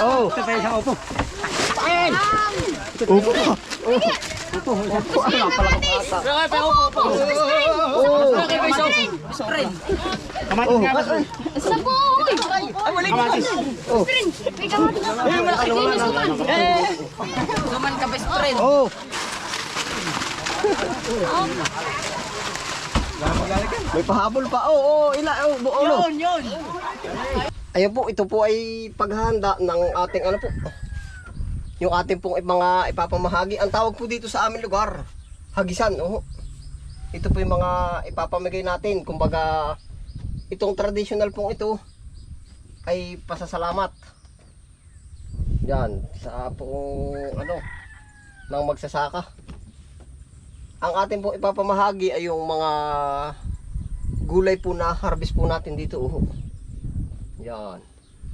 Oh. Ito pa isang upo. Upo ka. Upo. Upo. Ano lang pala kapasa. Oh. Kamatis nga ba? Sa boy! Kamatis. May kamatis. Ay, suman. Naman ka best friend. Oh. May pahabol pa. Oo, oh, ila, oh, buolo. Yun, yun. Ayun po, ito po ay paghahanda ng ating ano po. Yung ating pong mga ipapamahagi. Ang tawag po dito sa aming lugar, hagisan. Oh. Ito po yung mga ipapamigay natin. Kumbaga, itong traditional pong ito ay pasasalamat. Yan, sa pong ano, ng magsasaka. Ang ating pong ipapamahagi ay yung mga gulay po na harvest po natin dito. Oh. Yan.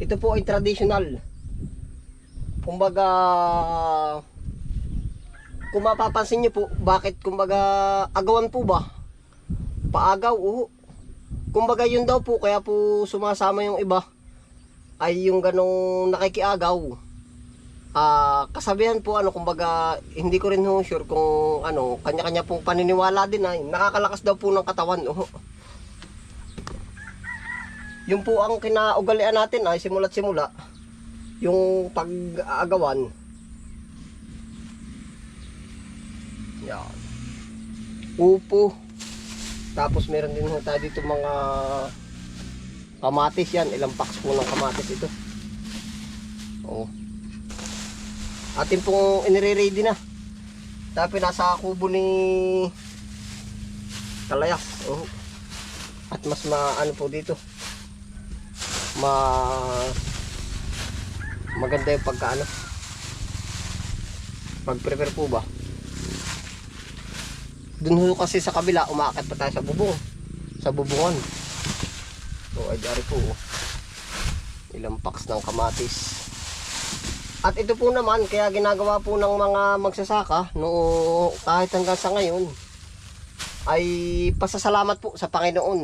Ito po ay traditional. Kumbaga, kung mapapansin nyo po, bakit kumbaga agawan po ba? Paagaw, oh. Kumbaga yun daw po, kaya po sumasama yung iba ay yung ganong nakikiagaw ah kasabihan po ano kumbaga hindi ko rin ho sure kung ano kanya-kanya pong paniniwala din ay nakakalakas daw po ng katawan oh. Yung po ang kinaugalian natin ay simula't simula yung pag-aagawan. Yan. Upo. Tapos meron din tayo dito mga kamatis yan. Ilang packs po ng kamatis ito. Oh. Atin pong inire-ready na. Tapos nasa kubo ni Kalayas. Oh. At mas maano po dito. Ma maganda yung pagkaano. Pag-prepare po ba? Dun ho kasi sa kabila, umaakit pa tayo sa bubong. Sa bubungan. So, ay dari po. oh. Ilang packs ng kamatis. At ito po naman, kaya ginagawa po ng mga magsasaka, no, kahit hanggang sa ngayon, ay pasasalamat po sa Panginoon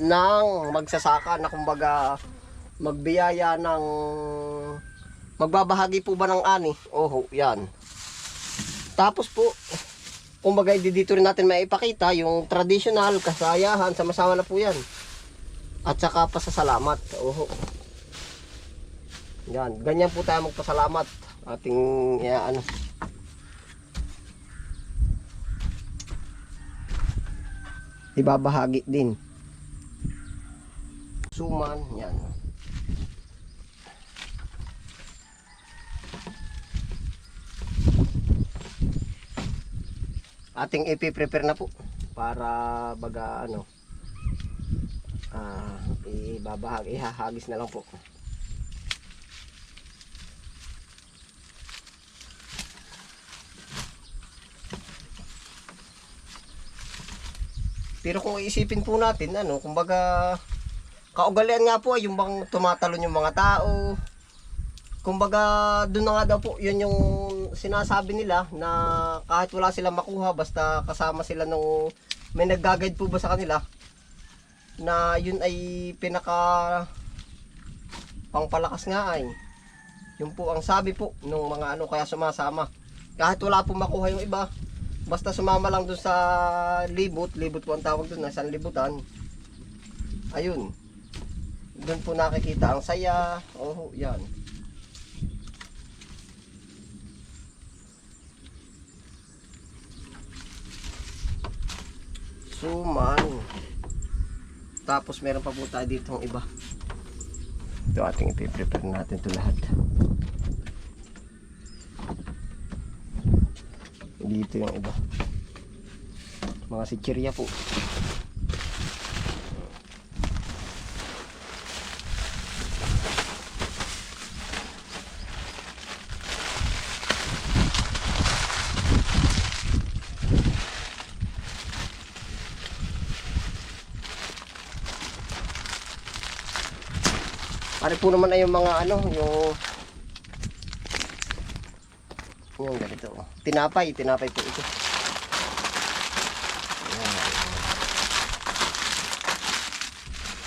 ng magsasaka na kumbaga magbiyaya ng magbabahagi po ba ng ani? Oho, yan. Tapos po, kumbaga di- dito rin natin maipakita yung traditional, kasayahan, sama-sama na po yan. At saka pasasalamat. Oho. Yan, ganyan po tayo magpasalamat. Ating, ya, ano, ibabahagi din. Suman, yan. Ating ipi-prepare na po para baga ano ah ibabahagi ihahagis na lang po. Pero kung iisipin po natin, ano, kumbaga, kaugalian nga po ay yung bang tumatalon yung mga tao. Kumbaga, doon na nga daw po, yun yung sinasabi nila na kahit wala silang makuha, basta kasama sila nung may nag-guide po ba sa kanila, na yun ay pinaka pangpalakas nga ay. Yun po ang sabi po nung mga ano kaya sumasama. Kahit wala po makuha yung iba, basta sumama lang dun sa libot, libot po ang tawag dun, isang libutan. Ayun. Doon po nakikita ang saya. Oh, yan. Suman. Tapos meron pa po tayo dito ng iba. Ito ating ipiprepare natin ito lahat. Dito yung iba. Mga sichirya po. Pare po naman ay yung mga ano, yung yung ganito. oh. Tinapay, tinapay po ito.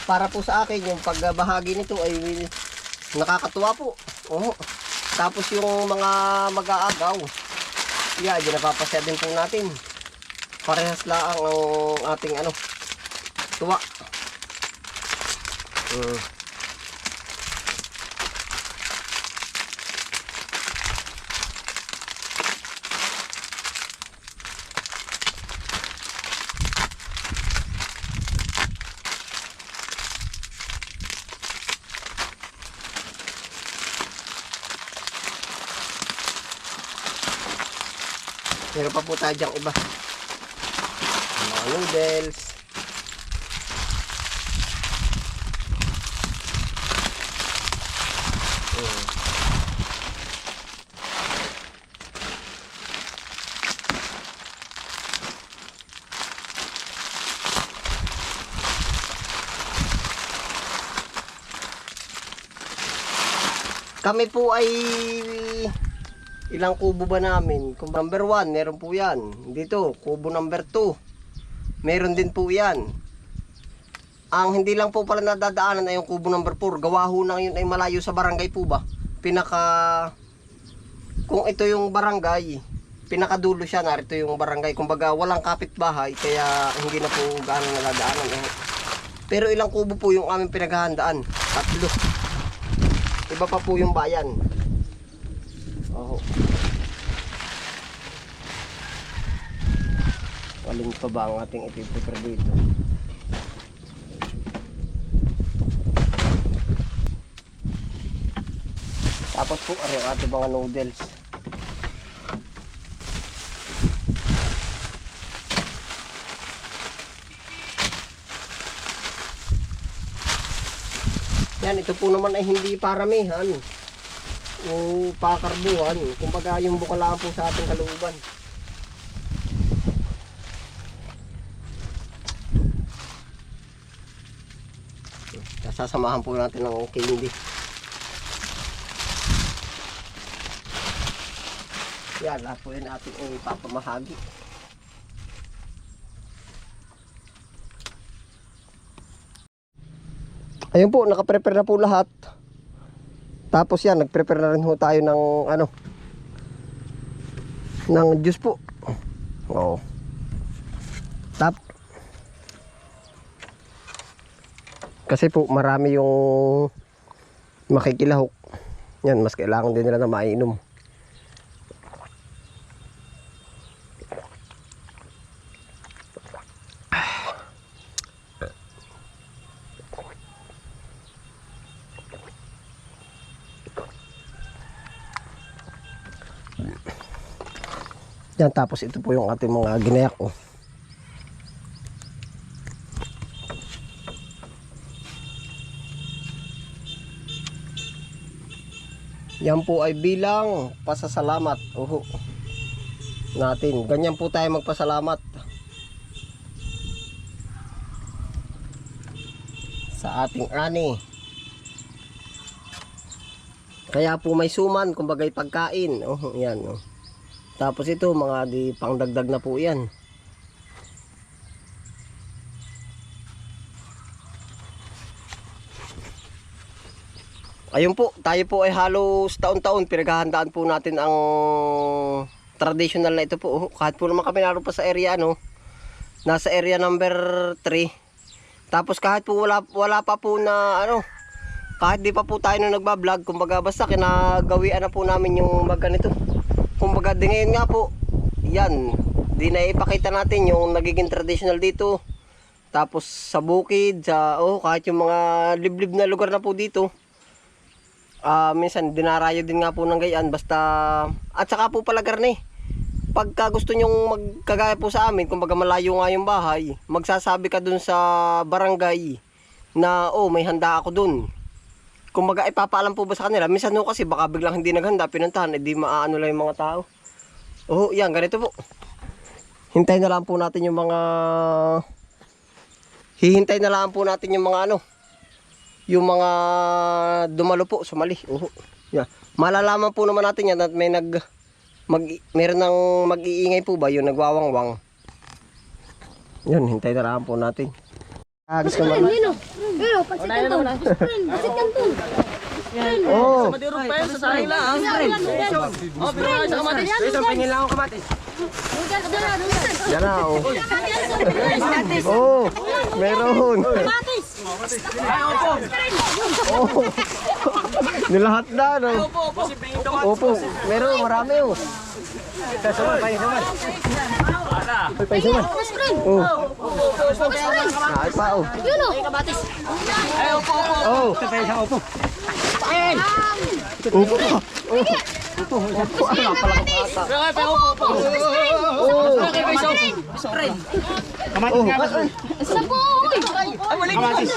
Para po sa akin, yung pagbahagi nito ay Nakakatuwa po. Oo. Tapos yung mga mag-aagaw. Yeah, di napapasya din po natin. Parehas lang ang ating ano, tuwa. Mm. Meron pa po tayo diyang iba. Mga noodles. Mm. Kami po ay ilang kubo ba namin? Kung number 1, meron po yan. Dito, kubo number 2. Meron din po yan. Ang hindi lang po pala nadadaanan ay yung kubo number 4. Gawa ho na yun ay malayo sa barangay po ba? Pinaka... Kung ito yung barangay, pinakadulo siya, narito yung barangay. Kumbaga, walang kapitbahay, kaya hindi na po gaano nadadaanan. Eh. Pero ilang kubo po yung aming pinaghahandaan? Tatlo. Iba pa po yung bayan. Oo. Alin pa ba ang ating ipiprepare dito? Tapos po, ano yung ating mga noodles. Yan, ito po naman ay hindi paramihan yung pakarbuhan, kumbaga yung bukalaan po sa ating kalooban. Sasamahan po natin ng candy. Yan, lahat po yun ating ipapamahagi. Ayun po, nakaprepare na po lahat. Tapos yan, nagprepare na rin ho tayo ng ano ng juice po. Oo. Tap. Kasi po marami yung makikilahok. Yan, mas kailangan din nila na mainom. Yan, tapos ito po yung ating mga ginayak oh. Yan po ay bilang pasasalamat. Oho. Natin. Ganyan po tayo magpasalamat. Sa ating ani. Kaya po may suman, kumbagay pagkain. Oh, yan oh. Tapos ito, mga di pangdagdag na po yan. Ayun po, tayo po ay halos taon-taon pinaghahandaan po natin ang traditional na ito po. Oh, Kahit po naman kami naroon pa sa area ano, nasa area number 3. Tapos kahit po wala, wala pa po na ano, kahit di pa po tayo na nagbablog, kumbaga basta kinagawian na po namin yung magganito. Kumbaga di ngayon nga po, yan, di na ipakita natin yung nagiging traditional dito. Tapos sa bukid, sa, oh, kahit yung mga liblib na lugar na po dito, Ah, minsan dinarayo din nga po ng gayaan basta at saka po pala garne. Pagka gusto nyong magkagaya po sa amin, kumbaga malayo nga yung bahay, magsasabi ka dun sa barangay na oh, may handa ako dun. Kumbaga ipapaalam po ba sa kanila? Minsan no kasi baka biglang hindi naghanda, pinuntahan, edi maaano lang yung mga tao. Oh, yan, ganito po. Hintayin na lang po natin yung mga Hihintay na lang po natin yung mga ano, yung mga dumalo po, sumali. Oo. Yeah. Malalaman po naman natin yan at may nag mag meron ng mag-iingay po ba yung nagwawangwang. Yun, hintay na lang po natin. Agis ka man. yun o. Pero, pansit kanton. Friend, pansit kanton. Oh, Madirong pa yun sa sahil lang. Oh, pero sa kamatis. Isang pingin lang ako kamatis. yan na oh. Oh, meron. Oh. Nilahat na, no? Opo, meron, marami oh. Suman, payo, suman. Ay, pa isa man. Oh. Ay pa oh. Yun o. Oh, Ito pa isang upo. upo pa. Oh. Upo, upo. Ano pala kapata. Kaya pa upo po. Oh. Kaya pa isang friend. Kamatis Oh. Kamatis.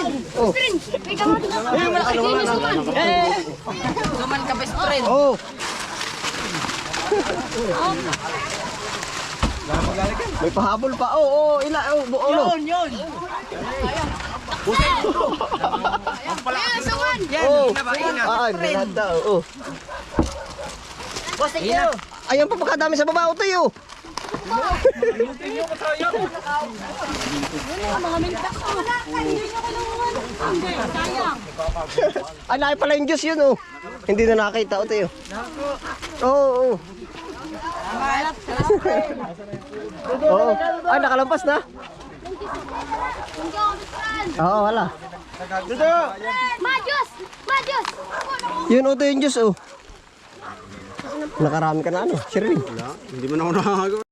May kamatis. Sige, may suman. Suman ka best friend. Oh. May pahabol pa. Oo, oh, oh, ila, oh, buo no. Yun, yun. Ayan, suman. Oh. Ah, nilahat na, oh. Boss, thank you. Ayan pa pagkadami sa baba, tayo. Mga mintak ko. Sayang. Ay, laki pala yung juice yun, oh. Hindi na nakita, oh, tayo. Oo, oo. Oo. Ay, nakalampas na. Oo, wala. Majos! Majos! Yun, oh, tayo yung juice, oh. Nakarami ka na, ano, Sherwin. Hindi mo na ako nakagawa.